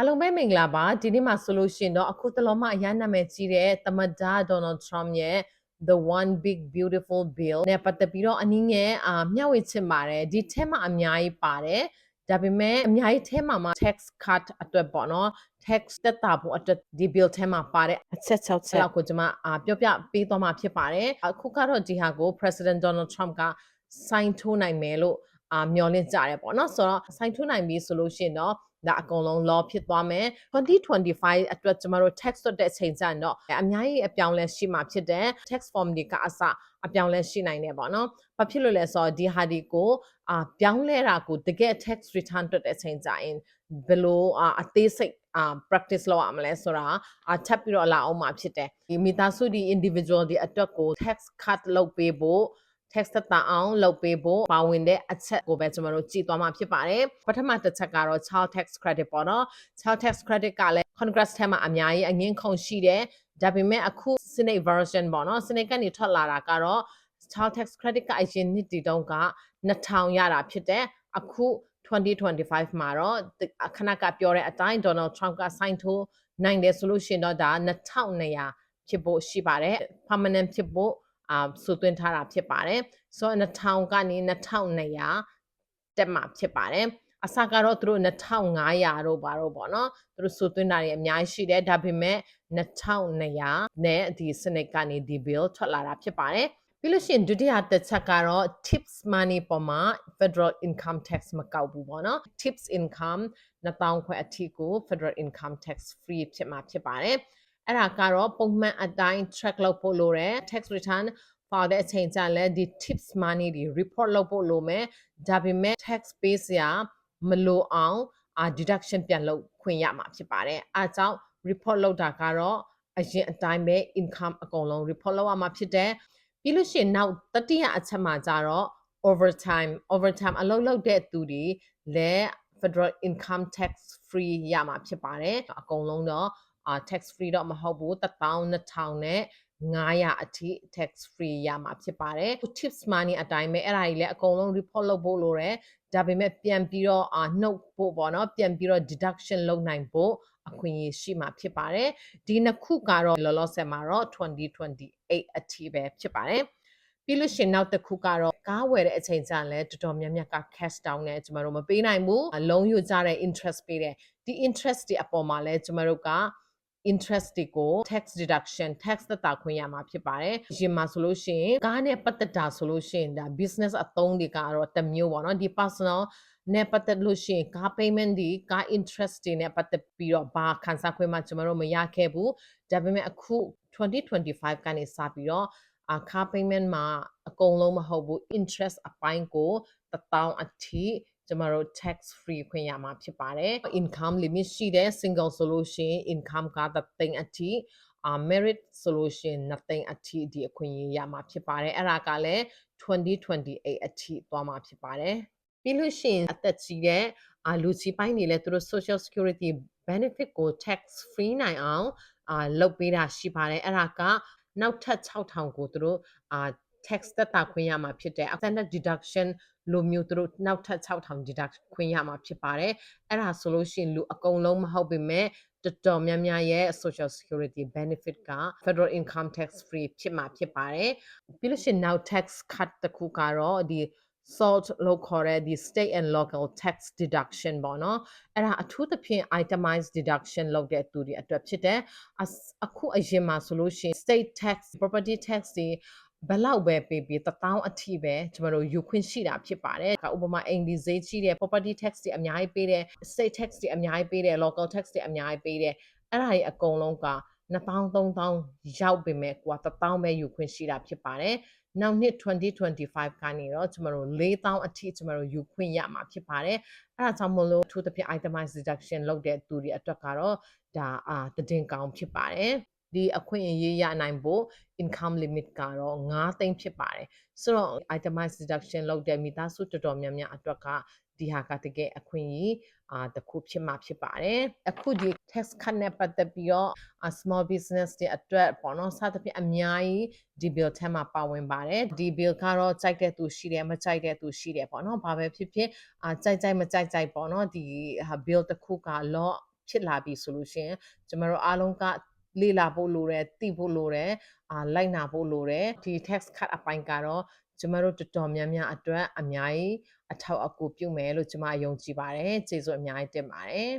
အားလုံးပဲမင်္ဂလာပါဒီနေ့မှာဆိုလို့ရှိရင်တော့အခုတလုံးမှအရန်နာမည်ကြီးတဲ့သမ္မတ Donald Trump ရဲ့ the one big beautiful bill နဲ့ပတ်သက်ပြီးတော့အနည်းငယ်အာမျှဝေချင်ပါတယ်ဒီထဲမှာအများကြီးပါတယ်ဒါပေမဲ့အများကြီးထဲမှာမှ tax cut အတွက်ပေါ့နော် tax တက်တာဖို့အတွက်ဒီ bill ထဲမှာပါတဲ့အချက်6ချက်လောက်ကိုကျွန်မအာပြောပြပေးသွားမှာဖြစ်ပါတယ်အခုကတော့ဒီဟာကို President Donald Trump က sign ထိုးနိုင်မယ်လို့အာမျှော်လင့်ကြတယ်ပေါ့နော်ဆိုတော့ sign ထိုးနိုင်ပြီဆိုလို့ရှိရင်တော့ ဒါအကုန်လုံး law ဖြစ်သွားမယ်2025အတွက်ကျမတို့ tax သွတ်တဲ့အချိန်ကျရင်တော့အများကြီးအပြောင်းလဲရှိမှဖြစ်တဲ့ tax form တွေကအစအပြောင်းလဲရှိနိုင်တယ်ပေါ့နော်။ဘာဖြစ်လို့လဲဆိုတော့ဒီဟာဒီကိုအာပြောင်းလဲတာကိုတကယ် tax return တွက်တဲ့အချိန်ကျရင်ဘယ်လိုအသေးစိတ်အာ practice လုပ်ရမလဲဆိုတာအထပ်ပြီးတော့လာအောင်မှာဖြစ်တယ်ဒီမိသားစုဒီ individual ဒီအတွက်ကို tax cut လုပ်ပေးဖို့ tax သက်သာအောင်လုပ်ပေးဖို့ပါဝင်တဲ့အချက်ကိုပဲကျွန်တော်တို့ကြည့်သွားမှာဖြစ်ပါတယ်ပထမတစ်ချက်ကတော့ child tax credit ပေါ့နော် child tax credit ကလည်း congress ထဲမှာအများကြီးအငင်းခုန်ရှိတယ်ဒါပေမဲ့အခု senate version ပေါ့နော် senate ကနေထွက်လာတာကတော့ child tax credit ကအရင်နှစ်တည်တုန်းက2000ရတာဖြစ်တယ်အခု2025မှာတော့ခဏကပြောတဲ့အတိုင်း Donald Trump က sign ထိုးနိုင်တယ်ဆိုလို့ရှိရင်တော့ဒါ2200ဖြစ်ဖို့ရှိပါတယ် permanent ဖြစ်ဖို့ အာဆိုသွင်းထားတာဖြစ်ပါတယ်ဆိုတော့2000ကနေ2200တက်မှာဖြစ်ပါတယ်အစကတော့သူတို့2500တို့ဘာတို့ပေါ့နော်သူတို့ဆိုသွင်းတာတွေအများကြီးရှိတယ်ဒါပေမဲ့2200နဲ့ဒီစနစ်ကနေဒီ bill ထွက်လာတာဖြစ်ပါတယ်ပြီးလို့ရှိရင်ဒုတိယတစ်ချက်ကတော့ tips money ပေါ်မှာ federal income tax မကောက်ဘူးပေါ့နော် tips income 1000ခွဲအထိကို federal income tax free ဖြစ်မှာဖြစ်ပါတယ် အဲ့ဒါကတော့ပုံမှန်အတိုင်း track လုပ်ဖို့လိုတယ် tax return ပါတဲ့အချိန်ကျလဲဒီ tips money တွေ report လုပ်ဖို့လိုမယ်ဒါပေမဲ့ tax base ရမလိုအောင် deduction ပြန်လုပ်ခွင့်ရမှာဖြစ်ပါတယ်အားကြောင့် report လုပ်တာကတော့အရင်အတိုင်းပဲ income အကုန်လုံး report လုပ်ရမှာဖြစ်တယ်ပြီးလို့ရှိရင်နောက်တတိယအချက်မှာကျတော့ overtime overtime အလုပ်လုပ်တဲ့သူတွေလည်း federal income tax free ရမှာဖြစ်ပါတယ်အကုန်လုံးတော့ tax free တော့မဟုတ်ဘူး12000နဲ့900အထိ tax free ရမှာဖြစ်ပါတယ် tips money အတိုင်းပဲအဲ့ဒါကြီးလည်းအကုန်လုံး report လုပ်ဖို့လိုတယ်ဒါပေမဲ့ပြန်ပြီးတော့နှုတ်ဖို့ပေါ့နော်ပြန်ပြီးတော့ deduction လုပ်နိုင်ဖို့အခွင့်အရေးရှိမှာဖြစ်ပါတယ်ဒီနှစ်ခုကတော့လောလောဆယ်မှာတော့2028အထိပဲဖြစ်ပါတယ်ပြီးလို့ရှင်နောက်တစ်ခုကတော့ကားဝယ်တဲ့အချိန်ကျရင်လည်းတော်တော်များများက cash down နဲ့ကျမတို့မပေးနိုင်ဘူးအလုံးယူကြတဲ့ interest ပေးတယ်ဒီ interest တွေအပေါ်မှာလည်းကျမတို့က interest တွေကို tax deduction tax သက်သာခွင့်ရမှာဖြစ်ပါတယ်။ရင်မှာဆိုလို့ရှိရင်ကားနဲ့ပတ်သက်တာဆိုလို့ရှိရင်ဒါ business အသုံးတွေကတော့တစ်မျိုးပေါ့နော်ဒီ personal နဲ့ပတ်သက်လို့ရှိရင်ကား payment ဒီကား interest တွေနဲ့ပတ်သက်ပြီးတော့ဘာခံစားခွင့်မှကျွန်တော်တို့မရခဲ့ဘူး။ဒါပေမဲ့အခု2025ကနေစပြီးတော့အခါ payment မှာအကုန်လုံးမဟုတ်ဘူး interest အပိုင်းကို1000အထိ ကျမတို့ tax free ခွင့်ရမှာဖြစ်ပါတယ် income limit ရှိတဲ့ single solution income ကသသိန်းအထိအာ merit solution နှစ်သိန်းအထိဒီအခွင့်အရေးရမှာဖြစ်ပါတယ်အဲ့ဒါကလည်း2028အထိသွားမှာဖြစ်ပါတယ်ပြီးလို့ရှိရင်အသက်ကြီးတဲ့အာလူကြီးပိုင်းတွေလည်းသူတို့ social security benefit ကို tax free နိုင်အောင်အာလုပ်ပေးတာရှိပါတယ်အဲ့ဒါကနောက်ထပ်6000ကိုသူတို့အာ tax သက်သာခွင့်ရမှာဖြစ်တယ် standard deduction လိုမျိုးသူတို့နောက်ထပ်6000 deduct ခွင့်ရမှာဖြစ်ပါတယ်အဲ့ဒါဆိုလို့ရှိရင်လူအကုန်လုံးမဟုတ်ပေမဲ့တော်တော်များများရဲ့ social security benefit က federal income tax free ဖြစ်မှာဖြစ်ပါတယ်ပြီးလို့ရှိရင် now tax cut တခုကတော့ဒီ salt လို့ခေါ်တဲ့ဒီ state and local tax deduction ပေါ့နော်အဲ့ဒါအထူးသဖြင့် itemized deduction လုပ်တဲ့သူတွေအတွက်ဖြစ်တယ်အခုအရင်မှာဆိုလို့ရှိရင် state tax property tax တွေ ဘလောက်ပဲပေးပြီး1000အထိပဲကျွန်တော်တို့ယူခွင့်ရှိတာဖြစ်ပါတယ်။ဥပမာအိမ်ဒီဈေးကြီးတဲ့ property tax တွေအများကြီးပေးတယ် state tax တွေအများကြီးပေးတယ် local tax တွေအများကြီးပေးတယ်အဲ့ဒါတွေအကုန်လုံးက2000 3000ရောက်ပေမဲ့ကွာ1000ပဲယူခွင့်ရှိတာဖြစ်ပါတယ်။နောက်နှစ်2025ကနေတော့ကျွန်တော်တို့4000အထိကျွန်တော်တို့ယူခွင့်ရမှာဖြစ်ပါတယ်။အဲဒါကြောင့်မလို့ထူးသဖြင့် itemized deduction လုပ်တဲ့သူတွေအတွက်ကတော့ဒါအာတည်င်းကောင်းဖြစ်ပါတယ်။ ဒီအခွင့်အရေးရနိုင်ဖို့ income limit ကတော့9သိန်းဖြစ်ပါတယ်ဆိုတော့ itemized deduction လုပ်တဲ့မိသားစုတော်တော်များများအတွက်ကဒီဟာကတကယ်အခွင့်အရေးအာတခုဖြစ်မှာဖြစ်ပါတယ်အခုဒီ tax cut နဲ့ပတ်သက်ပြီးတော့ small business တွေအတွက်ပေါ့နော်စသဖြင့်အများကြီးဒီ bill ထဲမှာပါဝင်ပါတယ်ဒီ bill ကတော့ကြိုက်တဲ့သူရှိတယ်မကြိုက်တဲ့သူရှိတယ်ပေါ့နော်ဘာပဲဖြစ်ဖြစ်အာကြိုက်ကြိုက်မကြိုက်ကြိုက်ပေါ့နော်ဒီ bill တစ်ခုက law ဖြစ်လာပြီဆိုလို့ရှိရင်ကျမတို့အားလုံးက လေ့လာဖို့လိုတယ်သိဖို့လိုတယ်အာလိုက်နာဖို့လိုတယ်ဒီ text cut အပိုင်းကတော့ကျမတို့တော်တော်များများအတွက်အများကြီးအထောက်အကူပြုမယ်လို့ကျမယုံကြည်ပါတယ်ကျေးဇူးအများကြီးတင်ပါတယ်